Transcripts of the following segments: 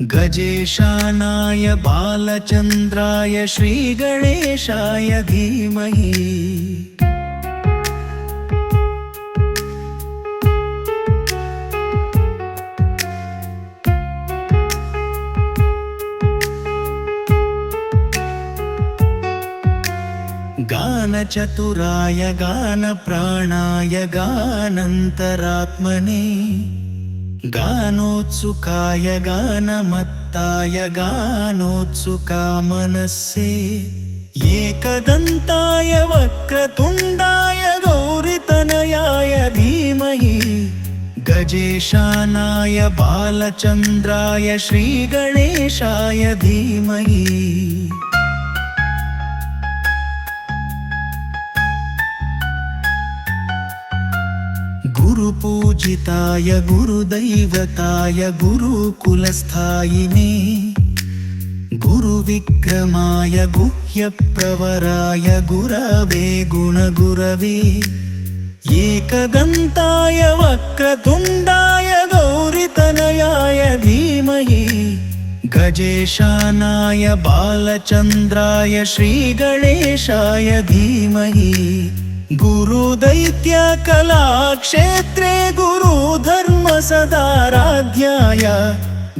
गजेशानाय बालचन्द्राय श्रीगणेशाय धीमहि। गानचतुराय गानप्राणाय गानन्तरात्मने गानोत्सुकाय गानमत्ताय गानोत्सुकामनस्से एकदन्ताय वक्रतुण्डाय गौरितनयाय धीमहि गजेशानाय बालचन्द्राय श्रीगणेशाय धीमहि गुरुपूजिताय गुरुदैवताय गुरुकुलस्थायिने गुरुविक्रमाय गुह्यप्रवराय गुरवे गुणगुरवे एकदन्ताय वक्रतुण्डाय गौरितनयाय धीमहि गजेशानाय बालचन्द्राय श्रीगणेशाय धीमहि गुरुदैत्यकलाक्षेत्रे गुरुधर्म सदाराध्याय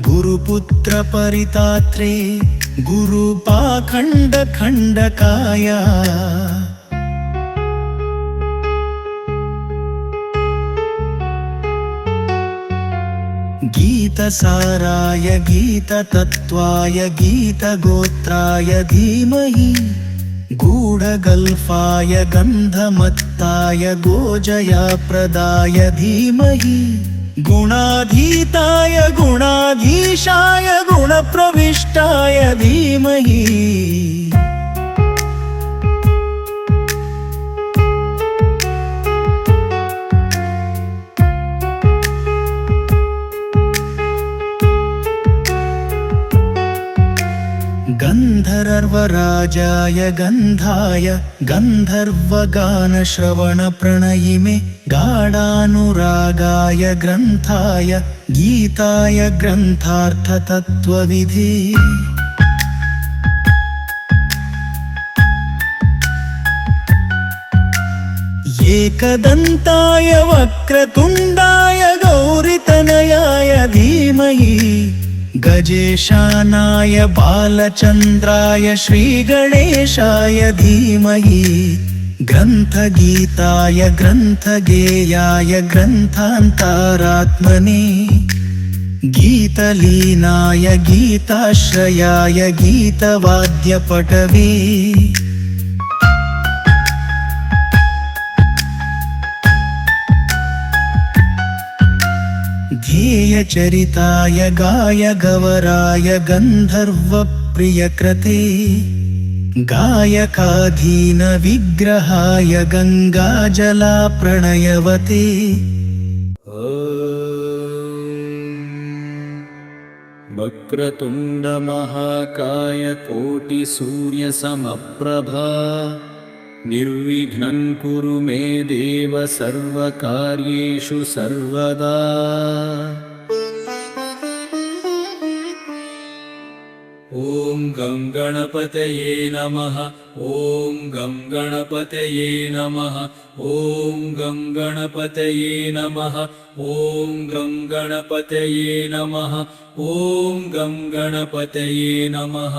गुरुपुत्रपरितात्रे गुरुपाखण्डखण्डकाय गीतसाराय गीततत्त्वाय गीतगोत्राय धीमहि गूढगल्फाय गन्धमत्ताय गोजयाप्रदाय धीमहि। गुणाधीताय गुणाधीशाय गुणप्रविष्टाय धीमहि गन्धर्वराजाय गन्धाय गन्धर्वगानश्रवणप्रणयिमे गाढानुरागाय ग्रन्थाय गीताय ग्रन्थार्थतत्त्वविधि। एकदन्ताय वक्रतुण्डाय गौरितनयाय धीमहि गजेशानाय बालचन्द्राय श्रीगणेशाय धीमहि ग्रन्थगीताय ग्रन्थगेयाय ग्रन्थान्तारात्मने गीतलीनाय गीताश्रयाय गीतवाद्यपटवे ध्येयचरिताय गाय गवराय गन्धर्वप्रियकृते गायकाधीनविग्रहाय गङ्गाजलाप्रणयवते। वक्रतुण्डमहाकाय कोटिसूर्यसमप्रभा निर्विघ्नं कुरु मे देव सर्वकार्येषु सर्वदा। ॐ गं गणपतये नमः ॐ गं गणपतये नमः ॐ गं गणपतये नमः ॐ गं गणपतये नमः ॐ गं गणपतये नमः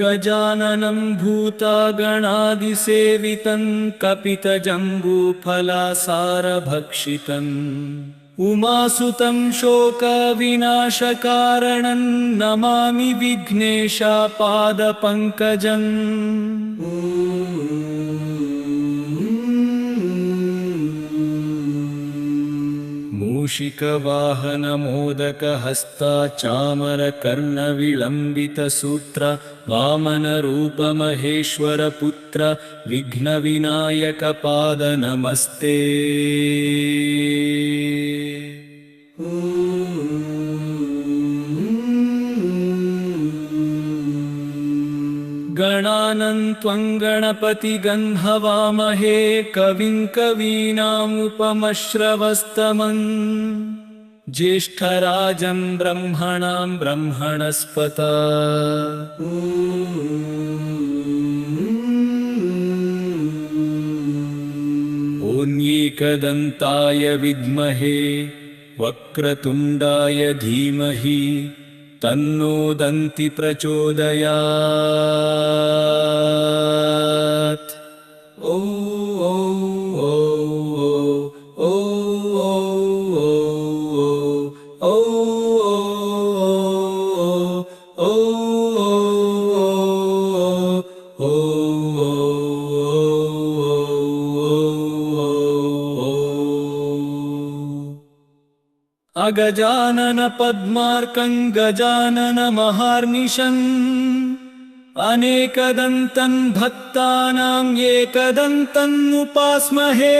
गजाननं भूतागणादिसेवितं कपितजम्बूफलासारभक्षितम्। उमासुतं शोकविनाशकारणं नमामि विघ्नेशापादपङ्कजम् मूषिकवाहनमोदकहस्ता चामरकर्णविलम्बितसूत्र वामनरूपमहेश्वरपुत्र विघ्नविनायकपाद नमस्ते गणानन्त्वं गणपतिगन्धवामहे कविं कवीनामुपमश्रवस्तमन्। ज्येष्ठराजं ब्रह्मणां ब्रह्मणस्पत। ॐक्यदन्ताय विद्महे वक्रतुण्डाय धीमहि तन्नो दन्ति प्रचोदयात् अगजानन पद्मार्कं गजानन महार्निशम् अनेकदन्तं भक्तानां एकदन्तम् उपास्महे